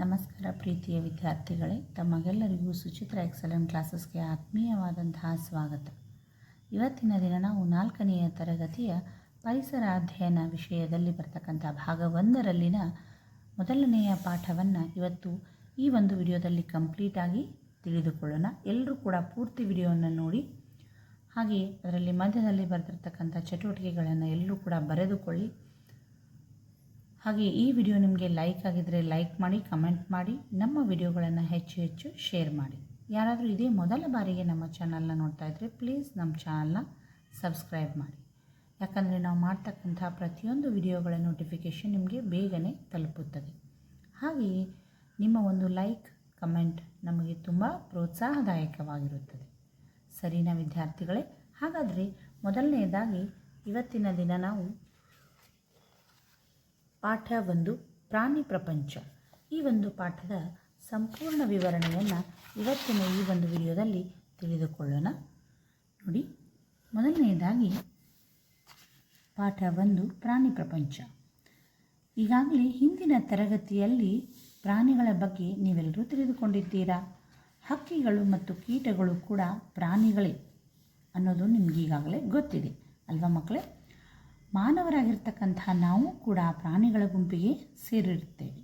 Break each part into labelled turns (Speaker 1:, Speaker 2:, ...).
Speaker 1: ನಮಸ್ಕಾರ ಪ್ರೀತಿಯ ವಿದ್ಯಾರ್ಥಿಗಳೇ, ತಮಗೆಲ್ಲರಿಗೂ ಸುಚಿತ್ರ ಎಕ್ಸಲೆಂಟ್ ಕ್ಲಾಸಸ್ಗೆ ಆತ್ಮೀಯವಾದಂತಹ ಸ್ವಾಗತ. ಇವತ್ತಿನ ದಿನ ನಾವು ನಾಲ್ಕನೆಯ ತರಗತಿಯ ಪರಿಸರ ಅಧ್ಯಯನ ವಿಷಯದಲ್ಲಿ ಬರ್ತಕ್ಕಂಥ ಭಾಗ ಒಂದರಲ್ಲಿನ ಮೊದಲನೆಯ ಪಾಠವನ್ನು ಇವತ್ತು ಈ ಒಂದು ವಿಡಿಯೋದಲ್ಲಿ ಕಂಪ್ಲೀಟಾಗಿ ತಿಳಿದುಕೊಳ್ಳೋಣ. ಎಲ್ಲರೂ ಕೂಡ ಪೂರ್ತಿ ವಿಡಿಯೋವನ್ನು ನೋಡಿ, ಹಾಗೆಯೇ ಅದರಲ್ಲಿ ಮಧ್ಯದಲ್ಲಿ ಬರೆದಿರ್ತಕ್ಕಂಥ ಚಟುವಟಿಕೆಗಳನ್ನು ಎಲ್ಲರೂ ಕೂಡ ಬರೆದುಕೊಳ್ಳಿ. ಹಾಗೆ ಈ ವಿಡಿಯೋ ನಿಮಗೆ ಲೈಕ್ ಆಗಿದ್ದರೆ ಲೈಕ್ ಮಾಡಿ ಕಮೆಂಟ್ ಮಾಡಿ, ನಮ್ಮ ವಿಡಿಯೋಗಳನ್ನು ಹೆಚ್ಚು ಹೆಚ್ಚು ಶೇರ್ ಮಾಡಿ. ಯಾರಾದರೂ ಇದೇ ಮೊದಲ ಬಾರಿಗೆ ನಮ್ಮ ಚಾನಲ್ನ ನೋಡ್ತಾ ಇದ್ದರೆ ಪ್ಲೀಸ್ ನಮ್ಮ ಚಾನಲ್ನ ಸಬ್ಸ್ಕ್ರೈಬ್ ಮಾಡಿ. ಯಾಕಂದರೆ ನಾವು ಮಾಡ್ತಕ್ಕಂಥ ಪ್ರತಿಯೊಂದು ವಿಡಿಯೋಗಳ ನೋಟಿಫಿಕೇಷನ್ ನಿಮಗೆ ಬೇಗನೆ ತಲುಪುತ್ತದೆ. ಹಾಗೆಯೇ ನಿಮ್ಮ ಒಂದು ಲೈಕ್ ಕಮೆಂಟ್ ನಮಗೆ ತುಂಬ ಪ್ರೋತ್ಸಾಹದಾಯಕವಾಗಿರುತ್ತದೆ. ಸರಿನಾ ವಿದ್ಯಾರ್ಥಿಗಳೇ? ಹಾಗಾದರೆ ಮೊದಲನೆಯದಾಗಿ ಇವತ್ತಿನ ದಿನ ನಾವು ಪಾಠ ಒಂದು, ಪ್ರಾಣಿ ಪ್ರಪಂಚ. ಈ ಒಂದು ಪಾಠದ ಸಂಪೂರ್ಣ ವಿವರಣೆಯನ್ನು ಇವತ್ತಿನ ಈ ಒಂದು ವಿಡಿಯೋದಲ್ಲಿ ತಿಳಿದುಕೊಳ್ಳೋಣ. ನೋಡಿ ಮೊದಲನೆಯದಾಗಿ ಪಾಠ ಒಂದು, ಪ್ರಾಣಿ ಪ್ರಪಂಚ. ಈಗಾಗಲೇ ಹಿಂದಿನ ತರಗತಿಯಲ್ಲಿ ಪ್ರಾಣಿಗಳ ಬಗ್ಗೆ ನೀವೆಲ್ಲರೂ ತಿಳಿದುಕೊಂಡಿದ್ದೀರಾ? ಹಕ್ಕಿಗಳು ಮತ್ತು ಕೀಟಗಳು ಕೂಡ ಪ್ರಾಣಿಗಳೇ ಅನ್ನೋದು ನಿಮಗೀಗಾಗಲೇ ಗೊತ್ತಿದೆ. ಅಲ್ವಾ ಮಕ್ಕಳೇ? ಮಾನವರಾಗಿರ್ತಕ್ಕಂಥ ನಾವು ಕೂಡ ಪ್ರಾಣಿಗಳ ಗುಂಪಿಗೆ ಸೇರಿರುತ್ತೇವೆ.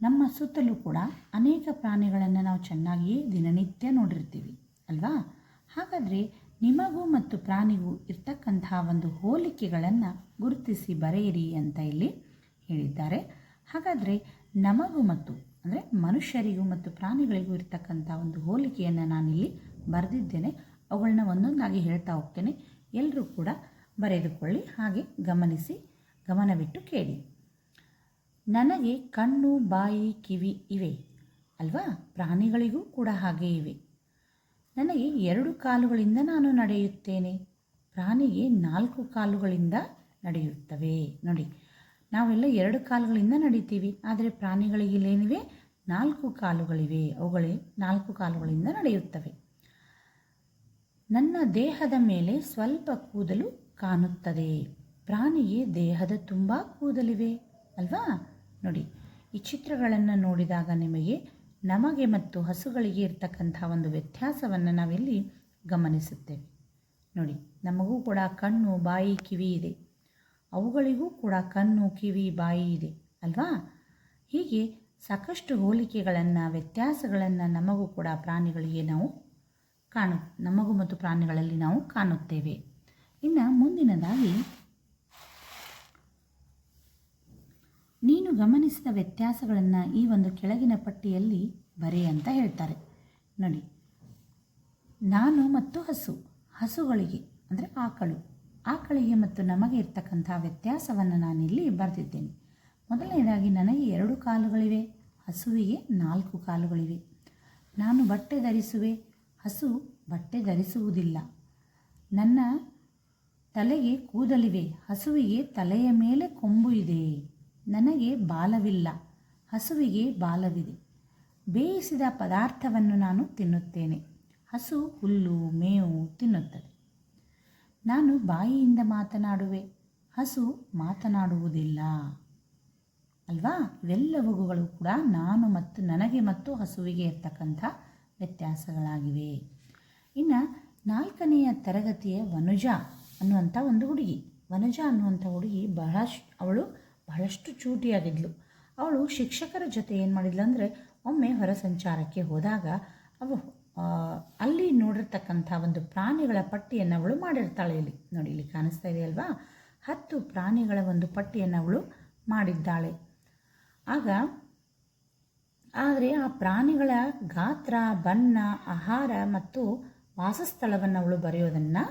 Speaker 1: ನಮ್ಮ ಸುತ್ತಲೂ ಕೂಡ ಅನೇಕ ಪ್ರಾಣಿಗಳನ್ನು ನಾವು ಚೆನ್ನಾಗಿಯೇ ದಿನನಿತ್ಯ ನೋಡಿರ್ತೀವಿ, ಅಲ್ವಾ? ಹಾಗಾದರೆ ನಿಮಗೂ ಮತ್ತು ಪ್ರಾಣಿಗೂ ಇರ್ತಕ್ಕಂತಹ ಒಂದು ಹೋಲಿಕೆಗಳನ್ನು ಗುರುತಿಸಿ ಬರೆಯಿರಿ ಅಂತ ಇಲ್ಲಿ ಹೇಳಿದ್ದಾರೆ. ಹಾಗಾದರೆ ನಮಗೂ ಮತ್ತು, ಅಂದರೆ ಮನುಷ್ಯರಿಗೂ ಮತ್ತು ಪ್ರಾಣಿಗಳಿಗೂ ಇರ್ತಕ್ಕಂಥ ಒಂದು ಹೋಲಿಕೆಯನ್ನು ನಾನಿಲ್ಲಿ ಬರೆದಿದ್ದೇನೆ. ಅವುಗಳನ್ನ ಒಂದೊಂದಾಗಿ ಹೇಳ್ತಾ ಹೋಗ್ತೇನೆ. ಎಲ್ಲರೂ ಕೂಡ ಬರೆದುಕೊಳ್ಳಿ, ಹಾಗೆ ಗಮನಿಸಿ, ಗಮನವಿಟ್ಟು ಕೇಳಿ. ನನಗೆ ಕಣ್ಣು, ಬಾಯಿ, ಕಿವಿ ಇವೆ ಅಲ್ವಾ? ಪ್ರಾಣಿಗಳಿಗೂ ಕೂಡ ಹಾಗೆ ಇವೆ. ನನಗೆ ಎರಡು ಕಾಲುಗಳಿಂದ ನಾನು ನಡೆಯುತ್ತೇನೆ. ಪ್ರಾಣಿಗೆ ನಾಲ್ಕು ಕಾಲುಗಳಿಂದ ನಡೆಯುತ್ತವೆ. ನೋಡಿ, ನಾವೆಲ್ಲ ಎರಡು ಕಾಲುಗಳಿಂದ ನಡೀತೀವಿ, ಆದರೆ ಪ್ರಾಣಿಗಳಿಗೆ ಇಲ್ಲೇನಿವೆ ನಾಲ್ಕು ಕಾಲುಗಳಿವೆ. ಅವುಗಳೇ ನಾಲ್ಕು ಕಾಲುಗಳಿಂದ ನಡೆಯುತ್ತವೆ. ನನ್ನ ದೇಹದ ಮೇಲೆ ಸ್ವಲ್ಪ ಕೂದಲು ಕಾಣುತ್ತದೆ. ಪ್ರಾಣಿಗೆ ದೇಹದ ತುಂಬ ಕೂದಲಿವೆ. ಅಲ್ವಾ? ನೋಡಿ, ಈ ಚಿತ್ರಗಳನ್ನು ನೋಡಿದಾಗ ನಿಮಗೆ ನಮಗೆ ಮತ್ತು ಹಸುಗಳಿಗೆ ಇರ್ತಕ್ಕಂಥ ಒಂದು ವ್ಯತ್ಯಾಸವನ್ನು ನಾವಿಲ್ಲಿ ಗಮನಿಸುತ್ತೇವೆ. ನೋಡಿ, ನಮಗೂ ಕೂಡ ಕಣ್ಣು, ಬಾಯಿ, ಕಿವಿ ಇದೆ. ಅವುಗಳಿಗೂ ಕೂಡ ಕಣ್ಣು, ಕಿವಿ, ಬಾಯಿ ಇದೆ. ಅಲ್ವಾ? ಹೀಗೆ ಸಾಕಷ್ಟು ಹೋಲಿಕೆಗಳನ್ನು, ವ್ಯತ್ಯಾಸಗಳನ್ನು ನಮಗೂ ಕೂಡ ಪ್ರಾಣಿಗಳಿಗೆ ನಾವು ಕಾಣು, ನಮಗೂ ಮತ್ತು ಪ್ರಾಣಿಗಳಲ್ಲಿ ನಾವು ಕಾಣುತ್ತೇವೆ. ಇನ್ನು ಮುಂದಿನದಾಗಿ, ನೀನು ಗಮನಿಸಿದ ವ್ಯತ್ಯಾಸಗಳನ್ನು ಈ ಒಂದು ಕೆಳಗಿನ ಪಟ್ಟಿಯಲ್ಲಿ ಬರೆ ಅಂತ ಹೇಳ್ತಾರೆ. ನೋಡಿ, ನಾನು ಮತ್ತು ಹಸು, ಹಸುಗಳಿಗೆ, ಅಂದರೆ ಆಕಳು. ಆಕಳಿಗೆ ಮತ್ತು ನಮಗೆ ಇರ್ತಕ್ಕಂಥ ವ್ಯತ್ಯಾಸವನ್ನು ನಾನಿಲ್ಲಿ ಬರೆದಿದ್ದೇನೆ. ಮೊದಲನೇದಾಗಿ, ನನಗೆ ಎರಡು ಕಾಲುಗಳಿವೆ, ಹಸುವಿಗೆ ನಾಲ್ಕು ಕಾಲುಗಳಿವೆ. ನಾನು ಬಟ್ಟೆ ಧರಿಸುವೆ, ಹಸು ಬಟ್ಟೆ ಧರಿಸುವುದಿಲ್ಲ. ನನ್ನ ತಲೆಗೆ ಕೂದಲಿವೆ. ಹಸುವಿಗೆ ತಲೆಯ ಮೇಲೆ ಕೊಂಬು ಇದೆ. ನನಗೆ ಬಾಲವಿಲ್ಲ. ಹಸುವಿಗೆ ಬಾಲವಿದೆ. ಬೇಯಿಸಿದ ಪದಾರ್ಥವನ್ನು ನಾನು ತಿನ್ನುತ್ತೇನೆ. ಹಸು ಹುಲ್ಲು ಮೇವು ತಿನ್ನುತ್ತದೆ. ನಾನು ಬಾಯಿಯಿಂದ ಮಾತನಾಡುವೆ. ಹಸು ಮಾತನಾಡುವುದಿಲ್ಲ. ಅಲ್ವಾ? ಇವೆಲ್ಲವುಗಳು ಕೂಡ ನಾನು ಮತ್ತು ನನಗೆ ಮತ್ತು ಹಸುವಿಗೆ ಇರ್ತಕ್ಕಂಥ ವ್ಯತ್ಯಾಸಗಳಾಗಿವೆ. ಇನ್ನು ನಾಲ್ಕನೆಯ ತರಗತಿಯ ವನುಜ. ಅನ್ನುವಂಥ ಒಂದು ಹುಡುಗಿ. ವನಜ ಅನ್ನುವಂಥ ಹುಡುಗಿ ಬಹಳಷ್ಟು, ಅವಳು ಬಹಳಷ್ಟು ಚೂಟಿಯಾಗಿದ್ಲು. ಅವಳು ಶಿಕ್ಷಕರ ಜೊತೆ ಏನು ಮಾಡಿದ್ಲು ಅಂದರೆ, ಒಮ್ಮೆ ಹೊರ ಸಂಚಾರಕ್ಕೆ ಹೋದಾಗ ಅವು ಅಲ್ಲಿ ನೋಡಿರ್ತಕ್ಕಂಥ ಒಂದು ಪ್ರಾಣಿಗಳ ಪಟ್ಟಿಯನ್ನು ಅವಳು ಮಾಡಿರ್ತಾಳೆ ಇಲ್ಲಿ. ನೋಡಿ, ಇಲ್ಲಿ ಕಾಣಿಸ್ತಾ ಇದೆ ಅಲ್ವಾ? ಹತ್ತು ಪ್ರಾಣಿಗಳ ಒಂದು ಪಟ್ಟಿಯನ್ನು ಅವಳು ಮಾಡಿದ್ದಾಳೆ. ಆಗ, ಆದರೆ ಆ ಪ್ರಾಣಿಗಳ ಗಾತ್ರ, ಬಣ್ಣ, ಆಹಾರ ಮತ್ತು ವಾಸಸ್ಥಳವನ್ನು ಅವಳು ಬರೆಯೋದನ್ನು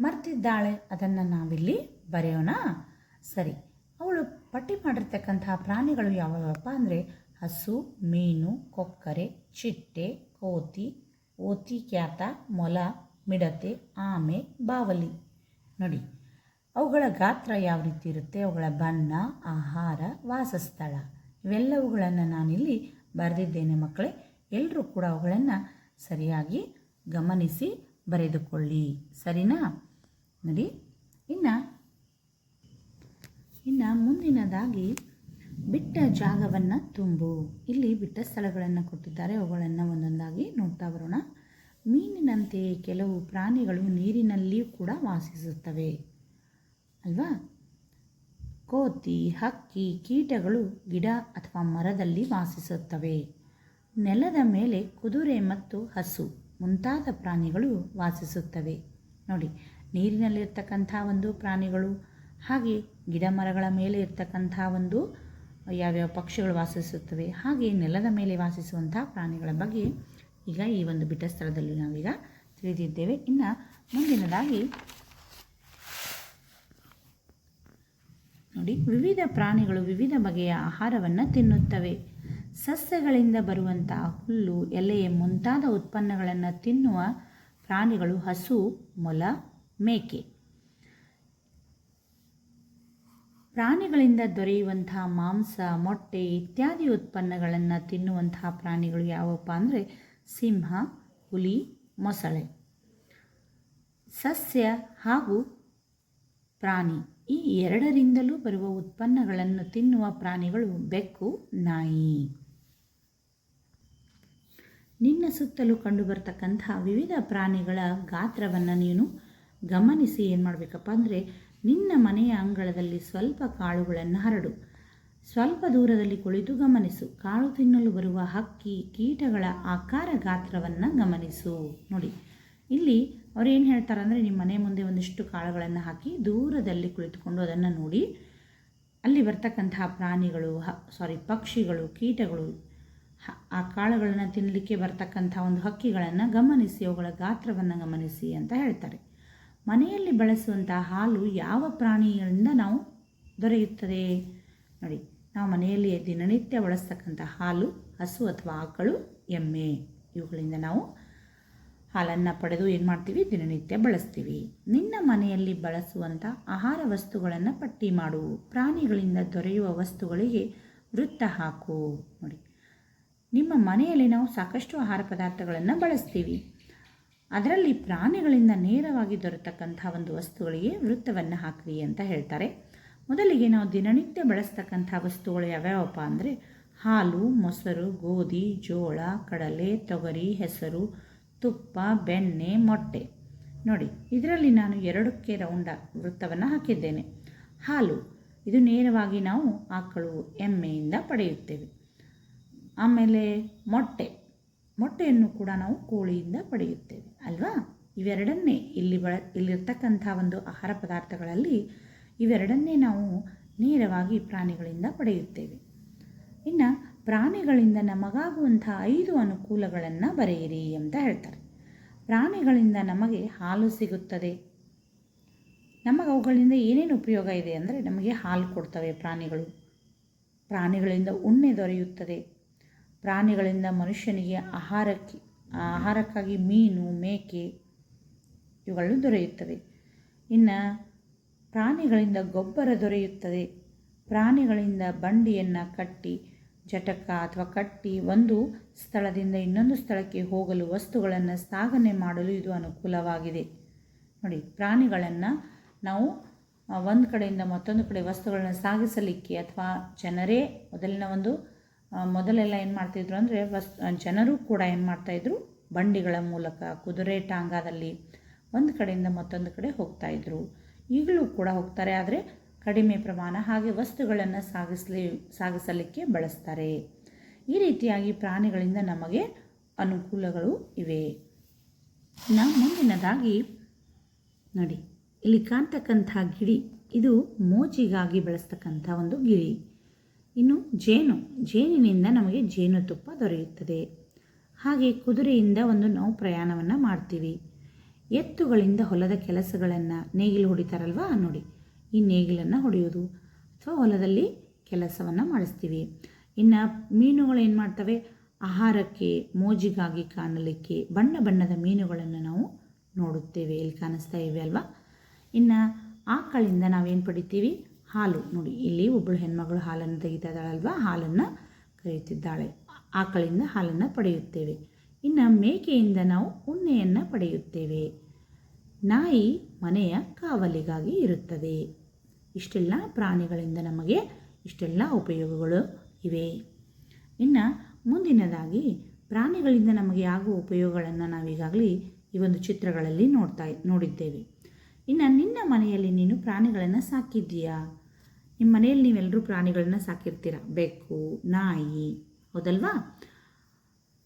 Speaker 1: ಮರ್ತಿದ್ದಾಳೆ, ಅದನ್ನು ನಾವಿಲ್ಲಿ ಬರೆಯೋಣ. ಸರಿ, ಅವಳು ಪಟ್ಟಿ ಮಾಡಿರ್ತಕ್ಕಂತಹ ಪ್ರಾಣಿಗಳು ಯಾವ್ಯಾವಪ್ಪ ಅಂದರೆ ಹಸು, ಮೀನು, ಕೊಕ್ಕರೆ, ಚಿಟ್ಟೆ, ಕೋತಿ, ಓತಿ, ಕ್ಯಾತ, ಮೊಲ, ಮಿಡತೆ, ಆಮೆ, ಬಾವಲಿ. ನೋಡಿ, ಅವುಗಳ ಗಾತ್ರ ಯಾವ ರೀತಿ ಇರುತ್ತೆ? ಅವುಗಳ ಬಣ್ಣ, ಆಹಾರ, ವಾಸಸ್ಥಳ. ಇವೆಲ್ಲವುಗಳನ್ನು ನಾನಿಲ್ಲಿ ಬರೆದಿದ್ದೇನೆ ಮಕ್ಕಳೇ. ಎಲ್ಲರೂ ಕೂಡ ಅವುಗಳನ್ನು ಸರಿಯಾಗಿ ಗಮನಿಸಿ ಬರೆದುಕೊಳ್ಳಿ. ಸರಿನಾ? ನೋಡಿ, ಇನ್ನು ಇನ್ನು ಮುಂದಿನದಾಗಿ ಬಿಟ್ಟ ಜಾಗವನ್ನು ತುಂಬು. ಇಲ್ಲಿ ಬಿಟ್ಟ ಸ್ಥಳಗಳನ್ನು ಕೊಟ್ಟಿದ್ದಾರೆ, ಅವುಗಳನ್ನು ಒಂದೊಂದಾಗಿ ನೋಡ್ತಾ ಬರೋಣ. ಮೀನಿನಂತೆಯೇ ಕೆಲವು ಪ್ರಾಣಿಗಳು ನೀರಿನಲ್ಲಿಯೂ ಕೂಡ ವಾಸಿಸುತ್ತವೆ. ಅಲ್ವಾ? ಕೋತಿ, ಹಕ್ಕಿ, ಕೀಟಗಳು ಗಿಡ ಅಥವಾ ಮರದಲ್ಲಿ ವಾಸಿಸುತ್ತವೆ. ನೆಲದ ಮೇಲೆ ಕುದುರೆ ಮತ್ತು ಹಸು ಮುಂತಾದ ಪ್ರಾಣಿಗಳು ವಾಸಿಸುತ್ತವೆ. ನೋಡಿ ನೀರಿನಲ್ಲಿರ್ತಕ್ಕಂಥ ಒಂದು ಪ್ರಾಣಿಗಳು, ಹಾಗೆ ಗಿಡ ಮರಗಳ ಮೇಲೆ ಇರ್ತಕ್ಕಂಥ ಒಂದು ಯಾವ್ಯಾವ ಪಕ್ಷಿಗಳು ವಾಸಿಸುತ್ತವೆ, ಹಾಗೆ ನೆಲದ ಮೇಲೆ ವಾಸಿಸುವಂಥ ಪ್ರಾಣಿಗಳ ಬಗ್ಗೆ ಈಗ ಈ ಒಂದು ಬಿಟ್ಟ ಸ್ಥಳದಲ್ಲಿ ನಾವೀಗ ತಿಳಿದಿದ್ದೇವೆ. ಇನ್ನು ಮುಂದಿನದಾಗಿ ನೋಡಿ, ವಿವಿಧ ಪ್ರಾಣಿಗಳು ವಿವಿಧ ಬಗೆಯ ಆಹಾರವನ್ನು ತಿನ್ನುತ್ತವೆ. ಸಸ್ಯಗಳಿಂದ ಬರುವಂಥ ಹುಲ್ಲು ಎಲೆ ಮುಂತಾದ ಉತ್ಪನ್ನಗಳನ್ನು ತಿನ್ನುವ ಪ್ರಾಣಿಗಳು ಹಸು, ಮೊಲ ಮೇಕೆ. ಪ್ರಾಣಿಗಳಿಂದ ದೊರೆಯುವಂತಹ ಮಾಂಸ, ಮೊಟ್ಟೆ ಇತ್ಯಾದಿ ಉತ್ಪನ್ನಗಳನ್ನು ತಿನ್ನುವಂತಹ ಪ್ರಾಣಿಗಳು ಯಾವಪ್ಪ ಅಂದರೆ ಸಿಂಹ, ಹುಲಿ, ಮೊಸಳೆ. ಸಸ್ಯ ಹಾಗೂ ಪ್ರಾಣಿ ಈ ಎರಡರಿಂದಲೂ ಬರುವ ಉತ್ಪನ್ನಗಳನ್ನು ತಿನ್ನುವ ಪ್ರಾಣಿಗಳು ಬೆಕ್ಕು, ನಾಯಿ. ನಿನ್ನ ಸುತ್ತಲೂ ಕಂಡುಬರ್ತಕ್ಕಂಥ ವಿವಿಧ ಪ್ರಾಣಿಗಳ ಗಾತ್ರವನ್ನು ನೀನು ಗಮನಿಸಿ ಏನು ಮಾಡಬೇಕಪ್ಪ ಅಂದರೆ ನಿನ್ನ ಮನೆಯ ಅಂಗಳದಲ್ಲಿ ಸ್ವಲ್ಪ ಕಾಳುಗಳನ್ನು ಹರಡು. ಸ್ವಲ್ಪ ದೂರದಲ್ಲಿ ಕುಳಿತು ಗಮನಿಸು. ಕಾಳು ತಿನ್ನಲು ಬರುವ ಹಕ್ಕಿ, ಕೀಟಗಳ ಆಕಾರ ಗಾತ್ರವನ್ನು ಗಮನಿಸು. ನೋಡಿ, ಇಲ್ಲಿ ಅವ್ರು ಏನು ಹೇಳ್ತಾರೆ ಅಂದರೆ ನಿಮ್ಮ ಮನೆ ಮುಂದೆ ಒಂದಿಷ್ಟು ಕಾಳುಗಳನ್ನು ಹಾಕಿ ದೂರದಲ್ಲಿ ಕುಳಿತುಕೊಂಡು ಅದನ್ನು ನೋಡಿ. ಅಲ್ಲಿ ಬರ್ತಕ್ಕಂತಹ ಪ್ರಾಣಿಗಳು, ಹ ಸಾರಿ ಪಕ್ಷಿಗಳು, ಕೀಟಗಳು ಆ ಕಾಳುಗಳನ್ನು ತಿನ್ನಲಿಕ್ಕೆ ಬರ್ತಕ್ಕಂಥ ಒಂದು ಹಕ್ಕಿಗಳನ್ನು ಗಮನಿಸಿ, ಅವುಗಳ ಗಾತ್ರವನ್ನು ಗಮನಿಸಿ ಅಂತ ಹೇಳ್ತಾರೆ. ಮನೆಯಲ್ಲಿ ಬಳಸುವಂಥ ಹಾಲು ಯಾವ ಪ್ರಾಣಿಗಳಿಂದ ನಾವು ದೊರೆಯುತ್ತದೆ? ನೋಡಿ, ನಾವು ಮನೆಯಲ್ಲಿ ದಿನನಿತ್ಯ ಬಳಸ್ತಕ್ಕಂಥ ಹಾಲು, ಹಸು ಅಥವಾ ಆಕಳು, ಎಮ್ಮೆ, ಇವುಗಳಿಂದ ನಾವು ಹಾಲನ್ನು ಪಡೆದು ಏನು ಮಾಡ್ತೀವಿ? ದಿನನಿತ್ಯ ಬಳಸ್ತೀವಿ. ನಿನ್ನ ಮನೆಯಲ್ಲಿ ಬಳಸುವಂಥ ಆಹಾರ ವಸ್ತುಗಳನ್ನು ಪಟ್ಟಿ ಮಾಡು. ಪ್ರಾಣಿಗಳಿಂದ ದೊರೆಯುವ ವಸ್ತುಗಳಿಗೆ ವೃತ್ತ ಹಾಕು. ನೋಡಿ, ನಿಮ್ಮ ಮನೆಯಲ್ಲಿ ನಾವು ಸಾಕಷ್ಟು ಆಹಾರ ಪದಾರ್ಥಗಳನ್ನು ಬಳಸ್ತೀವಿ. ಅದರಲ್ಲಿ ಪ್ರಾಣಿಗಳಿಂದ ನೇರವಾಗಿ ದೊರೆತಕ್ಕಂಥ ಒಂದು ವಸ್ತುಗಳಿಗೆ ವೃತ್ತವನ್ನು ಹಾಕ್ರಿ ಅಂತ ಹೇಳ್ತಾರೆ. ಮೊದಲಿಗೆ ನಾವು ದಿನನಿತ್ಯ ಬಳಸ್ತಕ್ಕಂಥ ವಸ್ತುಗಳು ಯಾವ್ಯಾವಪ್ಪ ಅಂದರೆ ಹಾಲು, ಮೊಸರು, ಗೋಧಿ, ಜೋಳ, ಕಡಲೆ, ತೊಗರಿ, ಹೆಸರು, ತುಪ್ಪ, ಬೆಣ್ಣೆ, ಮೊಟ್ಟೆ. ನೋಡಿ, ಇದರಲ್ಲಿ ನಾನು ಎರಡಕ್ಕೆ ರೌಂಡ ವೃತ್ತವನ್ನು ಹಾಕಿದ್ದೇನೆ. ಹಾಲು, ಇದು ನೇರವಾಗಿ ನಾವು ಆಕಳು ಎಮ್ಮೆಯಿಂದ ಪಡೆಯುತ್ತೇವೆ. ಆಮೇಲೆ ಮೊಟ್ಟೆ ಮೊಟ್ಟೆಯನ್ನು ಕೂಡ ನಾವು ಕೋಳಿಯಿಂದ ಪಡೆಯುತ್ತೇವೆ, ಅಲ್ವಾ? ಇವೆರಡನ್ನೇ ಇಲ್ಲಿ ಬಳ, ಇಲ್ಲಿರ್ತಕ್ಕಂಥ ಒಂದು ಆಹಾರ ಪದಾರ್ಥಗಳಲ್ಲಿ ಇವೆರಡನ್ನೇ ನಾವು ನೇರವಾಗಿ ಪ್ರಾಣಿಗಳಿಂದ ಪಡೆಯುತ್ತೇವೆ. ಇನ್ನು ಪ್ರಾಣಿಗಳಿಂದ ನಮಗಾಗುವಂಥ ಐದು ಅನುಕೂಲಗಳನ್ನು ಬರೆಯಿರಿ ಅಂತ ಹೇಳ್ತಾರೆ. ಪ್ರಾಣಿಗಳಿಂದ ನಮಗೆ ಹಾಲು ಸಿಗುತ್ತದೆ. ನಮಗೆ ಅವುಗಳಿಂದ ಏನೇನು ಉಪಯೋಗ ಇದೆ ಅಂದರೆ ನಮಗೆ ಹಾಲು ಕೊಡ್ತವೆ ಪ್ರಾಣಿಗಳು. ಪ್ರಾಣಿಗಳಿಂದ ಉಣ್ಣೆ ದೊರೆಯುತ್ತದೆ. ಪ್ರಾಣಿಗಳಿಂದ ಮನುಷ್ಯನಿಗೆ ಆಹಾರಕ್ಕೆ ಆಹಾರಕ್ಕಾಗಿ ಮೀನು, ಮೇಕೆ ಇವುಗಳು ದೊರೆಯುತ್ತವೆ. ಇನ್ನು ಪ್ರಾಣಿಗಳಿಂದ ಗೊಬ್ಬರ ದೊರೆಯುತ್ತದೆ. ಪ್ರಾಣಿಗಳಿಂದ ಬಂಡಿಯನ್ನು ಕಟ್ಟಿ, ಜಟಕ ಅಥವಾ ಕಟ್ಟಿ ಒಂದು ಸ್ಥಳದಿಂದ ಇನ್ನೊಂದು ಸ್ಥಳಕ್ಕೆ ಹೋಗಲು ವಸ್ತುಗಳನ್ನು ಸಾಗಣೆ ಮಾಡಲು ಇದು ಅನುಕೂಲವಾಗಿದೆ. ನೋಡಿ, ಪ್ರಾಣಿಗಳನ್ನು ನಾವು ಒಂದು ಕಡೆಯಿಂದ ಮತ್ತೊಂದು ಕಡೆ ವಸ್ತುಗಳನ್ನು ಸಾಗಿಸಲಿಕ್ಕೆ ಅಥವಾ ಜನರೇ ಮೊದಲಿನ ಒಂದು ಮೊದಲೆಲ್ಲ ಏನು ಮಾಡ್ತಿದ್ರು ಅಂದರೆ ವಸ್ ಜನರು ಕೂಡ ಏನು ಮಾಡ್ತಾಯಿದ್ರು ಬಂಡಿಗಳ ಮೂಲಕ, ಕುದುರೆ ಟಾಂಗಾದಲ್ಲಿ ಒಂದು ಕಡೆಯಿಂದ ಮತ್ತೊಂದು ಕಡೆ ಹೋಗ್ತಾಯಿದ್ರು ಈಗಲೂ ಕೂಡ ಹೋಗ್ತಾರೆ, ಆದರೆ ಕಡಿಮೆ ಪ್ರಮಾಣ ಹಾಗೆ ವಸ್ತುಗಳನ್ನು ಸಾಗಿಸಲಿ, ಸಾಗಿಸಲಿಕ್ಕೆ ಬಳಸ್ತಾರೆ. ಈ ರೀತಿಯಾಗಿ ಪ್ರಾಣಿಗಳಿಂದ ನಮಗೆ ಅನುಕೂಲಗಳು ಇವೆ. ನಾವು ಮುಂದಿನದಾಗಿ ನೋಡಿ, ಇಲ್ಲಿ ಕಾಣ್ತಕ್ಕಂಥ ಗಿಳಿ, ಇದು ಮೋಜಿಗಾಗಿ ಬಳಸ್ತಕ್ಕಂಥ ಒಂದು ಗಿಳಿ. ಇನ್ನು ಜೇನು. ಜೇನಿನಿಂದ ನಮಗೆ ಜೇನುತುಪ್ಪ ದೊರೆಯುತ್ತದೆ. ಹಾಗೆ ಕುದುರೆಯಿಂದ ಒಂದು ನಾವು ಪ್ರಯಾಣವನ್ನು ಮಾಡ್ತೀವಿ. ಎತ್ತುಗಳಿಂದ ಹೊಲದ ಕೆಲಸಗಳನ್ನು ನೇಗಿಲು ಹೊಡಿತಾರಲ್ವಾ? ನೋಡಿ, ಈ ನೇಗಿಲನ್ನು ಹೊಡೆಯೋದು ಅಥವಾ ಹೊಲದಲ್ಲಿ ಕೆಲಸವನ್ನು ಮಾಡಿಸ್ತೀವಿ. ಇನ್ನು ಮೀನುಗಳು ಏನು ಮಾಡ್ತವೆ? ಆಹಾರಕ್ಕೆ, ಮೋಜಿಗಾಗಿ ಕಾಣಲಿಕ್ಕೆ ಬಣ್ಣ ಬಣ್ಣದ ಮೀನುಗಳನ್ನು ನಾವು ನೋಡುತ್ತೇವೆ. ಇಲ್ಲಿ ಕಾಣಿಸ್ತಾ ಇವೆ ಅಲ್ವಾ? ಇನ್ನು ಆಕಳಿಂದ ನಾವೇನು ಪಡಿತೀವಿ? ಹಾಲು. ನೋಡಿ, ಇಲ್ಲಿ ಒಬ್ಬಳು ಹೆಣ್ಮಗಳು ಹಾಲನ್ನು ತೆಗಿತಾ ಇದ್ದಾಳಲ್ವಾ ಹಾಲನ್ನು ಕರೆಯುತ್ತಿದ್ದಾಳೆ. ಆಕಳಿಂದ ಹಾಲನ್ನು ಪಡೆಯುತ್ತೇವೆ. ಇನ್ನು ಮೇಕೆಯಿಂದ ನಾವು ಉಣ್ಣೆಯನ್ನು ಪಡೆಯುತ್ತೇವೆ. ನಾಯಿ ಮನೆಯ ಕಾವಲಿಗಾಗಿ ಇರುತ್ತದೆ. ಇಷ್ಟೆಲ್ಲ ಪ್ರಾಣಿಗಳಿಂದ ನಮಗೆ ಇಷ್ಟೆಲ್ಲ ಉಪಯೋಗಗಳು ಇವೆ. ಇನ್ನು ಮುಂದಿನದಾಗಿ, ಪ್ರಾಣಿಗಳಿಂದ ನಮಗೆ ಆಗುವ ಉಪಯೋಗಗಳನ್ನು ನಾವೀಗಾಗಲೇ ಈ ಒಂದು ಚಿತ್ರಗಳಲ್ಲಿ ನೋಡ್ತಾ, ನೋಡಿದ್ದೇವೆ. ಇನ್ನು ನಿನ್ನ ಮನೆಯಲ್ಲಿ ನೀನು ಪ್ರಾಣಿಗಳನ್ನು ಸಾಕಿದ್ದೀಯಾ? ನಿಮ್ಮ ಮನೆಯಲ್ಲಿ ನೀವೆಲ್ಲರೂ ಪ್ರಾಣಿಗಳನ್ನ ಸಾಕಿರ್ತೀರ? ಬೆಕ್ಕು, ನಾಯಿ, ಹೌದಲ್ವಾ?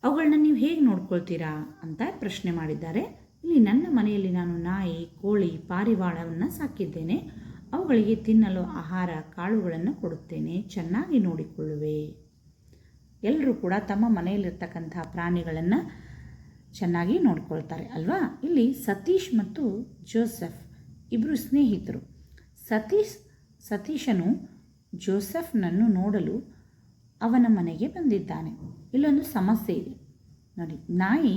Speaker 1: ಅವುಗಳನ್ನ ನೀವು ಹೇಗೆ ನೋಡ್ಕೊಳ್ತೀರಾ ಅಂತ ಪ್ರಶ್ನೆ ಮಾಡಿದ್ದಾರೆ. ಇಲ್ಲಿ ನನ್ನ ಮನೆಯಲ್ಲಿ ನಾನು ನಾಯಿ, ಕೋಳಿ, ಪಾರಿವಾಳವನ್ನು ಸಾಕಿದ್ದೇನೆ. ಅವುಗಳಿಗೆ ತಿನ್ನಲು ಆಹಾರ, ಕಾಳುಗಳನ್ನು ಕೊಡುತ್ತೇನೆ. ಚೆನ್ನಾಗಿ ನೋಡಿಕೊಳ್ಳುವೆ. ಎಲ್ಲರೂ ಕೂಡ ತಮ್ಮ ಮನೆಯಲ್ಲಿರ್ತಕ್ಕಂಥ ಪ್ರಾಣಿಗಳನ್ನು ಚೆನ್ನಾಗಿ ನೋಡ್ಕೊಳ್ತಾರೆ, ಅಲ್ವಾ? ಇಲ್ಲಿ ಸತೀಶ್ ಮತ್ತು ಜೋಸೆಫ್ ಇಬ್ಬರು ಸ್ನೇಹಿತರು. ಸತೀಶ್ ಸತೀಶನು ಜೋಸೆಫ್ನನ್ನು ನೋಡಲು ಅವನ ಮನೆಗೆ ಬಂದಿದ್ದಾನೆ. ಇಲ್ಲೊಂದು ಸಮಸ್ಯೆ ಇದೆ. ನೋಡಿ, ನಾಯಿ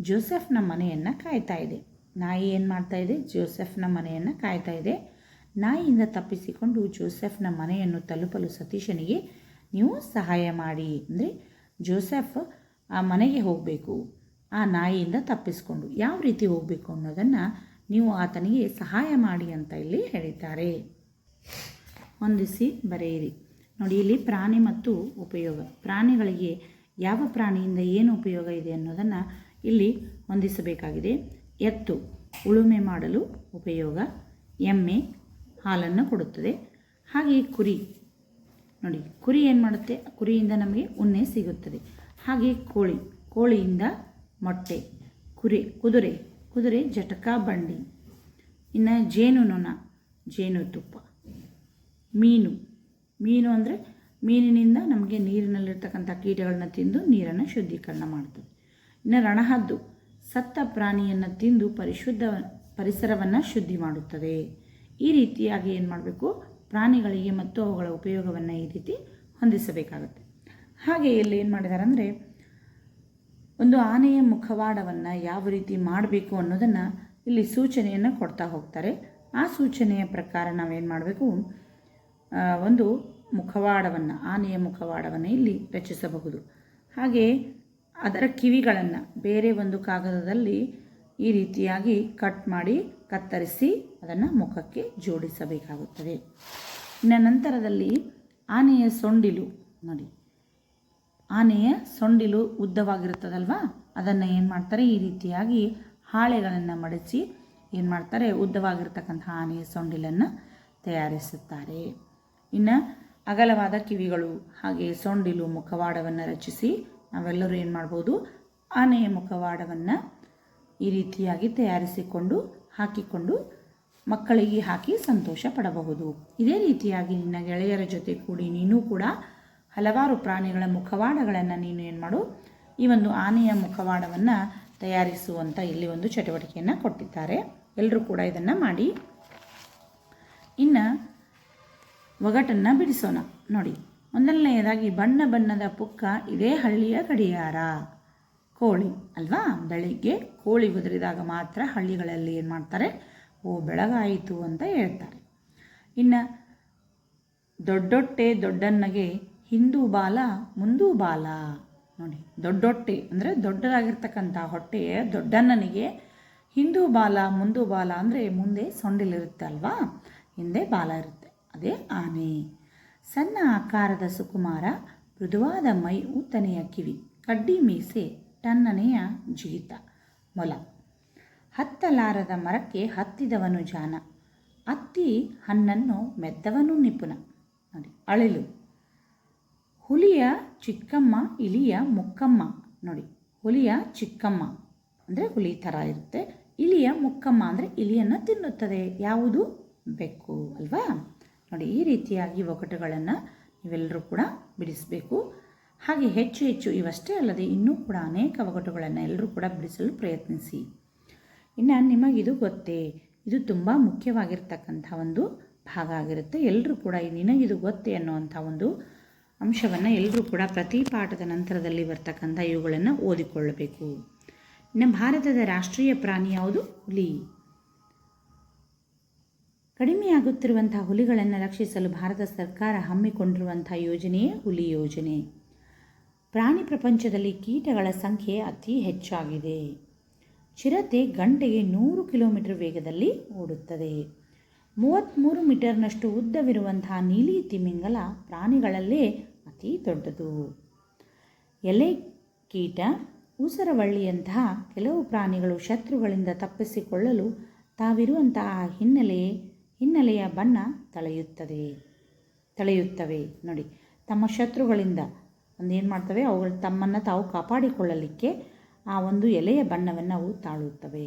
Speaker 1: ಜೋಸೆಫ್ನ ಮನೆಯನ್ನು ಕಾಯ್ತಾ ಇದೆ. ನಾಯಿ ಏನು ಮಾಡ್ತಾ ಇದೆ? ಜೋಸೆಫ್ನ ಮನೆಯನ್ನು ಕಾಯ್ತಾ ಇದೆ. ನಾಯಿಯಿಂದ ತಪ್ಪಿಸಿಕೊಂಡು ಜೋಸೆಫ್ನ ಮನೆಯನ್ನು ತಲುಪಲು ಸತೀಶನಿಗೆ ನೀವು ಸಹಾಯ ಮಾಡಿ. ಅಂದರೆ ಜೋಸೆಫ್ ಆ ಮನೆಗೆ ಹೋಗಬೇಕು. ಆ ನಾಯಿಯಿಂದ ತಪ್ಪಿಸಿಕೊಂಡು ಯಾವ ರೀತಿ ಹೋಗಬೇಕು ಅನ್ನೋದನ್ನು ನೀವು ಆತನಿಗೆ ಸಹಾಯ ಮಾಡಿ ಅಂತ ಇಲ್ಲಿ ಹೇಳಿದ್ದಾರೆ. ಹೊಂದಿಸಿ ಬರೆಯಿರಿ. ನೋಡಿ, ಇಲ್ಲಿ ಪ್ರಾಣಿ ಮತ್ತು ಉಪಯೋಗ. ಪ್ರಾಣಿಗಳಿಗೆ ಯಾವ ಪ್ರಾಣಿಯಿಂದ ಏನು ಉಪಯೋಗ ಇದೆ ಅನ್ನೋದನ್ನು ಇಲ್ಲಿ ಹೊಂದಿಸಬೇಕಾಗಿದೆ. ಎತ್ತು, ಉಳುಮೆ ಮಾಡಲು ಉಪಯೋಗ. ಎಮ್ಮೆ, ಹಾಲನ್ನು ಕೊಡುತ್ತದೆ. ಹಾಗೆ ಕುರಿ. ನೋಡಿ, ಕುರಿ ಏನು ಮಾಡುತ್ತೆ? ಕುರಿಯಿಂದ ನಮಗೆ ಉಣ್ಣೆ ಸಿಗುತ್ತದೆ. ಹಾಗೆ ಕೋಳಿ. ಕೋಳಿಯಿಂದ ಮೊಟ್ಟೆ, ಕುರಿ, ಕುದುರೆ. ಕುದುರೆ ಜಟಕಾ, ಬಂಡಿ. ಇನ್ನು ಜೇನುನೊಣ ಜೇನುತುಪ್ಪ ಮೀನು. ಮೀನು ಅಂದರೆ ಮೀನಿನಿಂದ ನಮಗೆ ನೀರಿನಲ್ಲಿರ್ತಕ್ಕಂಥ ಕೀಟಗಳನ್ನ ತಿಂದು ನೀರನ್ನು ಶುದ್ಧೀಕರಣ ಮಾಡ್ತದೆ. ಇನ್ನು ರಣಹದ್ದು ಸತ್ತ ಪ್ರಾಣಿಯನ್ನು ತಿಂದು ಪರಿಶುದ್ಧ ಪರಿಸರವನ್ನು ಶುದ್ಧಿ ಮಾಡುತ್ತದೆ. ಈ ರೀತಿಯಾಗಿ ಏನು ಮಾಡಬೇಕು? ಪ್ರಾಣಿಗಳಿಗೆ ಮತ್ತು ಅವುಗಳ ಉಪಯೋಗವನ್ನು ಈ ರೀತಿ ಹೊಂದಿಸಬೇಕಾಗುತ್ತೆ. ಹಾಗೆ ಇಲ್ಲಿ ಏನು ಮಾಡಿದ್ದಾರೆ ಅಂದರೆ ಒಂದು ಆನೆಯ ಮುಖವಾಡವನ್ನು ಯಾವ ರೀತಿ ಮಾಡಬೇಕು ಅನ್ನೋದನ್ನು ಇಲ್ಲಿ ಸೂಚನೆಯನ್ನು ಕೊಡ್ತಾ ಹೋಗ್ತಾರೆ. ಆ ಸೂಚನೆಯ ಪ್ರಕಾರ ನಾವೇನು ಮಾಡಬೇಕು? ಒಂದು ಮುಖವಾಡವನ್ನು, ಆನೆಯ ಮುಖವಾಡವನ್ನು ಇಲ್ಲಿ ರಚಿಸಬಹುದು. ಹಾಗೆ ಅದರ ಕಿವಿಗಳನ್ನು ಬೇರೆ ಒಂದು ಕಾಗದದಲ್ಲಿ ಈ ರೀತಿಯಾಗಿ ಕಟ್ ಮಾಡಿ ಕತ್ತರಿಸಿ ಅದನ್ನು ಮುಖಕ್ಕೆ ಜೋಡಿಸಬೇಕಾಗುತ್ತದೆ. ಇನ್ನು ನಂತರದಲ್ಲಿ ಆನೆಯ ಸೊಂಡಿಲು, ನೋಡಿ, ಆನೆಯ ಸೊಂಡಿಲು ಉದ್ದವಾಗಿರುತ್ತದಲ್ವಾ? ಅದನ್ನು ಏನು ಮಾಡ್ತಾರೆ? ಈ ರೀತಿಯಾಗಿ ಹಾಳೆಗಳನ್ನು ಮಡಚಿ ಏನು ಮಾಡ್ತಾರೆ? ಉದ್ದವಾಗಿರ್ತಕ್ಕಂಥ ಆನೆಯ ಸೊಂಡಿಲನ್ನು ತಯಾರಿಸುತ್ತಾರೆ. ಇನ್ನು ಅಗಲವಾದ ಕಿವಿಗಳು ಹಾಗೆ ಸೊಂಡಿಲು ಮುಖವಾಡವನ್ನು ರಚಿಸಿ ನಾವೆಲ್ಲರೂ ಏನು ಮಾಡ್ಬೋದು ಆನೆಯ ಮುಖವಾಡವನ್ನು ಈ ರೀತಿಯಾಗಿ ತಯಾರಿಸಿಕೊಂಡು, ಹಾಕಿಕೊಂಡು ಮಕ್ಕಳಿಗೆ ಹಾಕಿ ಸಂತೋಷ ಪಡಬಹುದು. ಇದೇ ರೀತಿಯಾಗಿ ನಿನ್ನ ಗೆಳೆಯರ ಜೊತೆ ಕೂಡಿ ನೀನು ಕೂಡ ಹಲವಾರು ಪ್ರಾಣಿಗಳ ಮುಖವಾಡಗಳನ್ನು ನೀನು ಏನು ಮಾಡು, ಈ ಒಂದು ಆನೆಯ ಮುಖವಾಡವನ್ನು ತಯಾರಿಸುವಂಥ ಇಲ್ಲಿ ಒಂದು ಚಟುವಟಿಕೆಯನ್ನು ಕೊಟ್ಟಿದ್ದಾರೆ. ಎಲ್ಲರೂ ಕೂಡ ಇದನ್ನು ಮಾಡಿ. ಇನ್ನು ಒಗಟನ್ನು ಬಿಡಿಸೋಣ. ನೋಡಿ ಮೊದಲನೆಯದಾಗಿ ಬಣ್ಣ ಬಣ್ಣದ ಪುಕ್ಕ ಇದೇ ಹಳ್ಳಿಯ ಗಡಿಯಾರ. ಕೋಳಿ ಅಲ್ವಾ? ಬೆಳಿಗ್ಗೆ ಕೋಳಿ ಉದುರಿದಾಗ ಮಾತ್ರ ಹಳ್ಳಿಗಳಲ್ಲಿ ಏನು ಮಾಡ್ತಾರೆ? ಓ, ಬೆಳಗಾಯಿತು ಅಂತ ಹೇಳ್ತಾರೆ. ಇನ್ನು ದೊಡ್ಡೊಟ್ಟೆ ದೊಡ್ಡನ್ನಗೆ ಹಿಂದೂ ಬಾಲ, ಮುಂದೂ ಬಾಲ. ನೋಡಿ, ದೊಡ್ಡೊಟ್ಟೆ ಅಂದರೆ ದೊಡ್ಡದಾಗಿರ್ತಕ್ಕಂಥ ಹೊಟ್ಟೆ ದೊಡ್ಡಣ್ಣನಿಗೆ ಹಿಂದೂ ಬಾಲ, ಮುಂದೂ ಬಾಲ ಅಂದರೆ ಮುಂದೆ ಸೊಂಡಿಲಿರುತ್ತೆ ಅಲ್ವಾ? ಹಿಂದೆ ಬಾಲ ಇರುತ್ತೆ. ಅದೇ ಆನೆ. ಸಣ್ಣ ಆಕಾರದ ಸುಕುಮಾರ, ಮೃದುವಾದ ಮೈ ಊತನೆಯ ಕಿವಿ, ಕಡ್ಡಿ ಮೀಸೆ ಟನ್ನನೆಯ ಜಿಗಿತ, ಮೊಲ. ಹತ್ತಲಾರದ ಮರಕ್ಕೆ ಹತ್ತಿದವನು ಜಾನ. ಅತ್ತಿ ಹಣ್ಣನ್ನು ಮೆದ್ದವನು ನಿಪುಣ. ನೋಡಿ, ಅಳಿಲು. ಹುಲಿಯ ಚಿಕ್ಕಮ್ಮ, ಇಲಿಯ ಮುಕ್ಕಮ್ಮ. ನೋಡಿ, ಹುಲಿಯ ಚಿಕ್ಕಮ್ಮ. ಅಂದರೆ ಹುಲಿ ಥರ ಇರುತ್ತೆ. ಇಲಿಯ ಮುಕ್ಕಮ್ಮ ಅಂದರೆ ಇಲಿಯನ್ನು ತಿನ್ನುತ್ತದೆ. ಯಾವುದು? ಬೆಕ್ಕು, ಅಲ್ವಾ? ನೋಡಿ, ಈ ರೀತಿಯಾಗಿ ಒಗಟುಗಳನ್ನು ನೀವೆಲ್ಲರೂ ಕೂಡ ಬಿಡಿಸಬೇಕು. ಹಾಗೆ ಹೆಚ್ಚು ಹೆಚ್ಚು ಇವಷ್ಟೇ ಅಲ್ಲದೆ ಇನ್ನೂ ಕೂಡ ಅನೇಕ ಒಗಟುಗಳನ್ನು ಎಲ್ಲರೂ ಕೂಡ ಬಿಡಿಸಲು ಪ್ರಯತ್ನಿಸಿ. ಇನ್ನು ನಿಮಗಿದು ಗೊತ್ತೇ, ಇದು ತುಂಬ ಮುಖ್ಯವಾಗಿರ್ತಕ್ಕಂಥ ಒಂದು ಭಾಗ ಆಗಿರುತ್ತೆ. ಎಲ್ಲರೂ ಕೂಡ ನಿನಗಿದು ಗೊತ್ತೇ ಅನ್ನುವಂಥ ಒಂದು ಅಂಶವನ್ನು ಎಲ್ಲರೂ ಕೂಡ ಪ್ರತಿ ಪಾಠದ ನಂತರದಲ್ಲಿ ಬರ್ತಕ್ಕಂಥ ಇವುಗಳನ್ನು ಓದಿಕೊಳ್ಳಬೇಕು. ಇನ್ನು ಭಾರತದ ರಾಷ್ಟ್ರೀಯ ಪ್ರಾಣಿ ಯಾವುದು? ಹುಲಿ. ಕಡಿಮೆಯಾಗುತ್ತಿರುವಂತಹ ಹುಲಿಗಳನ್ನು ರಕ್ಷಿಸಲು ಭಾರತ ಸರ್ಕಾರ ಹಮ್ಮಿಕೊಂಡಿರುವಂಥ ಯೋಜನೆಯೇ ಹುಲಿ ಯೋಜನೆ. ಪ್ರಾಣಿ ಪ್ರಪಂಚದಲ್ಲಿ ಕೀಟಗಳ ಸಂಖ್ಯೆ ಅತಿ ಹೆಚ್ಚಾಗಿದೆ. ಚಿರತೆ ಗಂಟೆಗೆ ನೂರು ಕಿಲೋಮೀಟರ್ ವೇಗದಲ್ಲಿ ಓಡುತ್ತದೆ. ಮೂವತ್ತ್ಮೂರು ಮೀಟರ್ನಷ್ಟು ಉದ್ದವಿರುವಂತಹ ನೀಲಿ ತಿಮಿಂಗಲ ಪ್ರಾಣಿಗಳಲ್ಲೇ ಅತಿ ದೊಡ್ಡದು. ಎಲೆ, ಕೀಟ, ಉಸರವಳ್ಳಿಯಂತಹ ಕೆಲವು ಪ್ರಾಣಿಗಳು ಶತ್ರುಗಳಿಂದ ತಪ್ಪಿಸಿಕೊಳ್ಳಲು ತಾವಿರುವಂತಹ ಹಿನ್ನೆಲೆ ಹಿನ್ನೆಲೆಯ ಬಣ್ಣ ತಳೆಯುತ್ತದೆ. ತಳೆಯುತ್ತವೆ. ನೋಡಿ, ತಮ್ಮ ಶತ್ರುಗಳಿಂದ ಒಂದು ಏನು ಮಾಡ್ತವೆ? ಅವುಗಳು ತಮ್ಮನ್ನು ತಾವು ಕಾಪಾಡಿಕೊಳ್ಳಲಿಕ್ಕೆ ಆ ಒಂದು ಎಲೆಯ ಬಣ್ಣವನ್ನು ಅವು ತಾಳುತ್ತವೆ.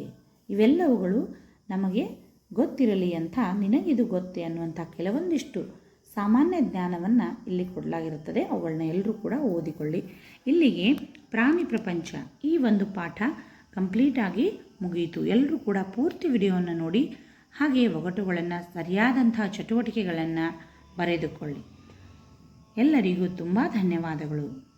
Speaker 1: ಇವೆಲ್ಲವುಗಳು ನಮಗೆ ಗೊತ್ತಿರಲಿ ಅಂತ, ನಿನಗಿದು ಗೊತ್ತೆ ಅನ್ನುವಂಥ ಕೆಲವೊಂದಿಷ್ಟು ಸಾಮಾನ್ಯ ಜ್ಞಾನವನ್ನು ಇಲ್ಲಿ ಕೊಡಲಾಗಿರುತ್ತದೆ. ಅವುಗಳನ್ನ ಎಲ್ಲರೂ ಕೂಡ ಓದಿಕೊಳ್ಳಿ. ಇಲ್ಲಿಗೆ ಪ್ರಾಣಿ ಪ್ರಪಂಚ ಈ ಒಂದು ಪಾಠ ಕಂಪ್ಲೀಟಾಗಿ ಮುಗಿಯಿತು ಎಲ್ಲರೂ ಕೂಡ ಪೂರ್ತಿ ವಿಡಿಯೋವನ್ನು ನೋಡಿ ಹಾಗೆಯೇ ಒಗಟುಗಳನ್ನು ಸರಿಯಾದಂಥ ಚಟುವಟಿಕೆಗಳನ್ನು ಬರೆದುಕೊಳ್ಳಿ. ಎಲ್ಲರಿಗೂ ತುಂಬ ಧನ್ಯವಾದಗಳು.